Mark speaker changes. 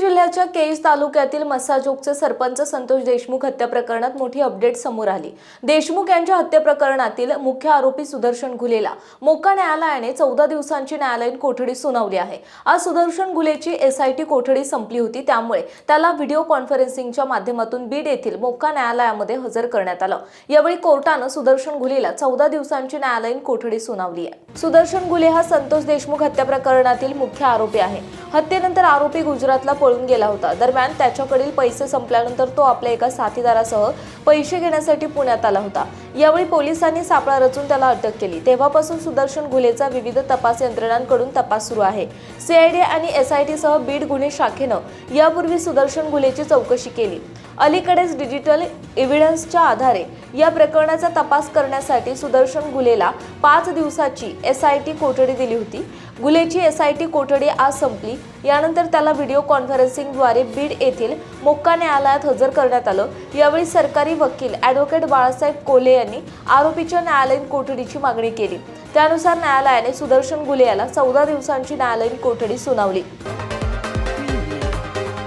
Speaker 1: जिल्ह्याच्या केज तालुक्यातील मसाजोगचे सरपंच संतोष देशमुख हत्या प्रकरणात मोठी अपडेट समोर आली. देशमुख यांच्या हत्या प्रकरणातील मुख्य आरोपी सुदर्शन घुलेला. मोका न्यायालयाने चौदा दिवसांची न्यायालयीन कोठडी सुनावली आहे. आज सुदर्शन घुलेची एसआयटी कोठडी संपली होती त्यामुळे त्याला व्हिडिओ कॉन्फरन्सिंगच्या माध्यमातून बीड येथील मोका न्यायालयामध्ये हजर करण्यात आलं. यावेळी कोर्टानं सुदर्शन घुलेला चौदा दिवसांची न्यायालयीन कोठडी सुनावली आहे. सुदर्शन घुले हा संतोष देशमुख हत्या प्रकरणातील मुख्य आरोपी आहे. हत्येनंतर आरोपी गुजरातला पळून गेला होता. दरम्यान त्याच्याकडील पैसे संपल्यानंतर तो आपल्या एका साथीदारासह पैसे घेण्यासाठी पुण्यात आला होता. यावेळी पोलिसांनी सापळा रचून त्याला अटक केली. तेव्हापासून सुदर्शन घुलेचा विविध तपास यंत्रणांकडून तपास सुरू आहे. सीआयडी आणि एसआयटीसह बीड गुन्हे शाखेनं यापूर्वी सुदर्शन घुलेची चौकशी केली. अलीकडेच डिजिटल एव्हिडन्सच्या आधारे या प्रकरणाचा तपास करण्यासाठी सुदर्शन गुलेला पाच दिवसाची एस आय टी कोठडी दिली होती. गुलेची एस आय टी कोठडी आज संपली. यानंतर त्याला व्हिडिओ कॉन्फरन्सिंगद्वारे बीड येथील मोक्का न्यायालयात हजर करण्यात आलं. यावेळी सरकारी वकील ॲडव्होकेट बाळासाहेब कोले यांनी आरोपीच्या न्यायालयीन कोठडीची मागणी केली. त्यानुसार न्यायालयाने सुदर्शन गुले याला चौदा दिवसांची न्यायालयीन कोठडी सुनावली.